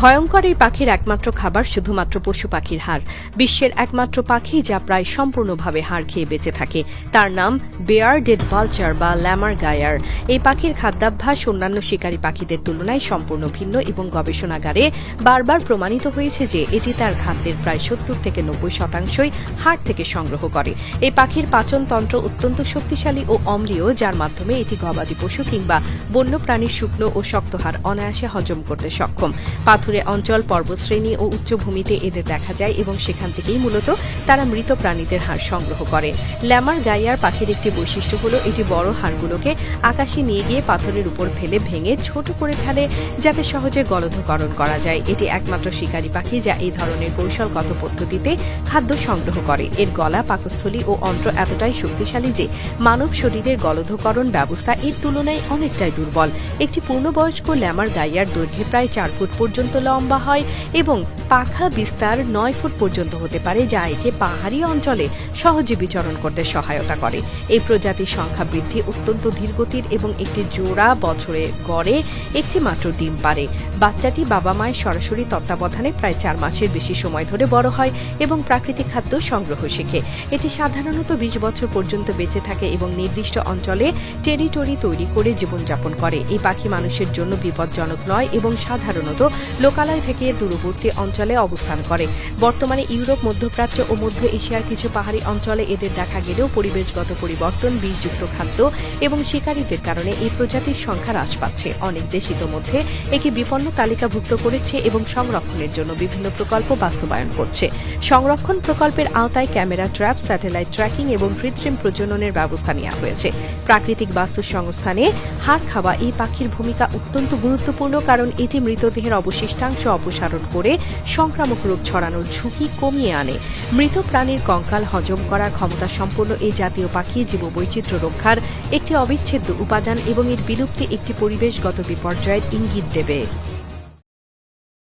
ভয়ঙ্কর এই পাখির একমাত্র খাবার শুধুমাত্র পশু পাখির হাড়। বিশ্বের একমাত্র পাখি যা প্রায় সম্পূর্ণভাবে হাড় খেয়ে বেঁচে থাকে। তার নাম বেয়ার ডেড ভালচার বা ল্যামার গায়ার এই পাখির খাদ্যাভ্যাস অন্যান্য শিকারী পাখিদের তুলনায় সম্পূর্ণ ভিন্ন এবং গবেষণাগারে বারবার প্রমাণিত হয়েছে যে এটি তার খাদ্যের প্রায় সত্তর থেকে নব্বই শতাংশই হাড় থেকে সংগ্রহ করে। এই পাখির পাচনতন্ত্র অত্যন্ত শক্তিশালী ও অম্লীয়, যার মাধ্যমে এটি গবাদি পশু কিংবা বন্য প্রাণীর শুকনো ও শক্ত হাড় অনায়াসে হজম করতে সক্ষম। পাথুরে অঞ্চল পর্বতশ্রেণী ও উচ্চভূমিতে এদের দেখা যায় এবং সেখান থেকেই মূলত তারা মৃত প্রাণীদের হাড় সংগ্রহ করে। ল্যামার গাইয়ার পাখির একটি বৈশিষ্ট্য হলো, এটি বড় হাড়গুলোকে আকাশে নিয়ে গিয়ে পাথরের উপর ফেলে ভেঙে ছোট করে ফেলে যাতে সহজে গলধকরণ করা যায়। এটি একমাত্র শিকারী পাখি যা এই ধরনের কৌশলগত পদ্ধতিতে খাদ্য সংগ্রহ করে। এর গলা, পাকস্থলী ও অন্ত্র এতটাই শক্তিশালী যে মানব শরীরের গলধকরণ ব্যবস্থা এর তুলনায় অনেকটাই দুর্বল। একটি পূর্ণবয়স্ক ল্যামার গাইয়ার দৈর্ঘ্যে প্রায় চার ফুট পর্যন্ত লম্বা হয় এবং পাখা বিস্তার নয় ফুট পর্যন্ত হতে পারে, যা একে পাহাড়ি অঞ্চলে সহজে বিচরণ করতে সহায়তা করে। এই প্রজাতির সংখ্যা বৃদ্ধি অত্যন্ত ধীরগতির এবং একটি জোড়া বছরে গড়ে একটি মাত্র ডিম পারে। বাচ্চাটি বাবা মায়ের সরাসরি তত্ত্বাবধানে প্রায় চার মাসের বেশি সময় ধরে বড় হয় এবং প্রাকৃতিক খাদ্য সংগ্রহ শেখে। এটি সাধারণত বিশ বছর পর্যন্ত বেঁচে থাকে এবং নির্দিষ্ট অঞ্চলে টেরিটরি তৈরি করে জীবনযাপন করে। এই পাখি মানুষের জন্য বিপজ্জনক নয় এবং সাধারণত লোকালয় থেকে দূরবর্তী অঞ্চলে অবস্থান করে। বর্তমানে ইউরোপ, মধ্যপ্রাচ্য ও মধ্য এশিয়ার কিছু পাহাড়ি অঞ্চলে এদের দেখা গেলেও পরিবেশগত পরিবর্তন, বীজযুক্ত খাদ্য এবং শিকারীদের কারণে এই প্রজাতির সংখ্যা হ্রাস পাচ্ছে। অনেক দেশ ইতোমধ্যে একে বিপন্ন তালিকাভুক্ত করেছে এবং সংরক্ষণের জন্য বিভিন্ন প্রকল্প বাস্তবায়ন করছে। সংরক্ষণ প্রকল্পের আওতায় ক্যামেরা ট্র্যাপ, স্যাটেলাইট ট্র্যাকিং এবং কৃত্রিম প্রজননের ব্যবস্থা নেওয়া হয়েছে। প্রাকৃতিক বাস্তু সংস্থানে হাড় খাওয়া এই পাখির ভূমিকা অত্যন্ত গুরুত্বপূর্ণ কারণ এটি মৃতদেহের অবশিষ্টাংশ অপসারণ করে সংক্রামক রোগ ছড়ানোর ঝুঁকি কমিয়ে আনে। মৃত প্রাণীর কঙ্কাল হজম করার ক্ষমতা সম্পন্ন এই জাতীয় পাখি জীব বৈচিত্র্য রক্ষার একটি অবিচ্ছেদ্য উপাদান এবং এর বিলুপ্তি একটি পরিবেশগত বিপর্যয়ের ইঙ্গিত দেবে।